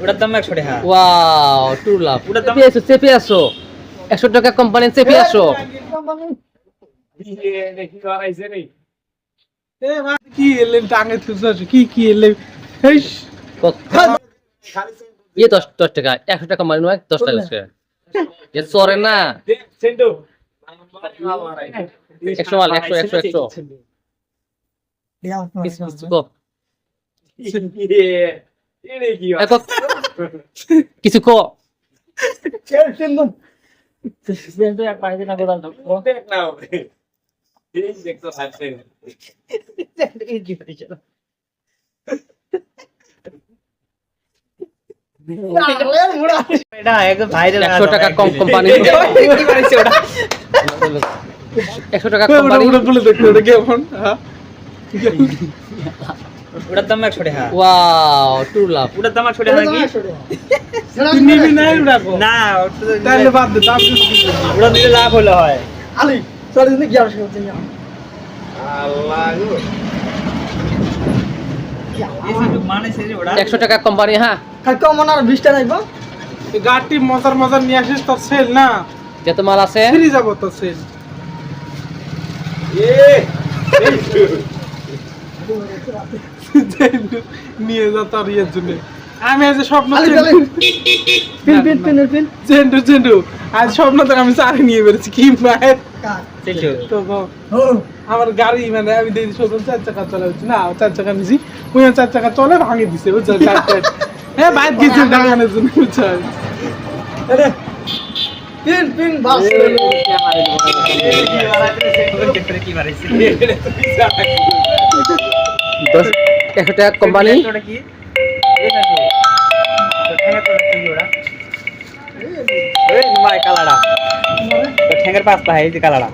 ওটার দাম একশো টাকা। ওয়াও টু লাভ ওটার দাম- চেপে আসো চেপে আসো একশো টাকা কোম্পানি চেপে আসো কি এলেন টাঙে তুলছে কি কি এলে ইয়ে দশ দশ টাকা একশো টাকা কোম্পানি নয় দশ টাকা এ চরে না। একশো মাল একশো একশো একশো। কিছু কিছু কো। একশো টাকা কম কোম্পানি। একশো টাকা ওটা কোম্পানি। বলে দেখো ওটা কেমন হ্যাঁ। ওটার দাম একশো টাকা ওয়াও টু লাভ ওটার দাম একশো টাকা কি তুই নিবি না ওটা না তাহলে বাদ দে দাম কিছু দিবি না। ওটা দিলে লাভ হলে হয়। আলি তোর জন্য কি হচ্ছে না মানে একশো টাকা কোম্পানি হ্যাঁ। আর নাইবো এই গাড়িটি মজার মজার নিয়ে আসিস তোর সেল না? যত মাল আছে? ফিরে যাব তোর সেল নিয়ে যা তোর ইয়ের জন্য আমি আজ স্বপ্ন পিন পিন পিন পিন চেন্ডু চেন্ডু আজ স্বপ্ন তো আমি চারে নিয়ে বেরোছি কি মায়ের তো আমার গাড়ি মানে আমি দেখি শোরুম চার চাকা চলে হচ্ছে না চার চাকা নিছি ওই চার চাকা চলে ভাঙে দিছে বুঝছ। হ্যাঁ বাইর গেছে ডাঙানোর জন্য বুঝছ পিন পিন বাস কি মারাইছে টাকা কোম্পানি ওটা কি ওই মাই কালাড়া ঠ্যাঙ্গের পাঁচ পাহাড়ি কালাড়া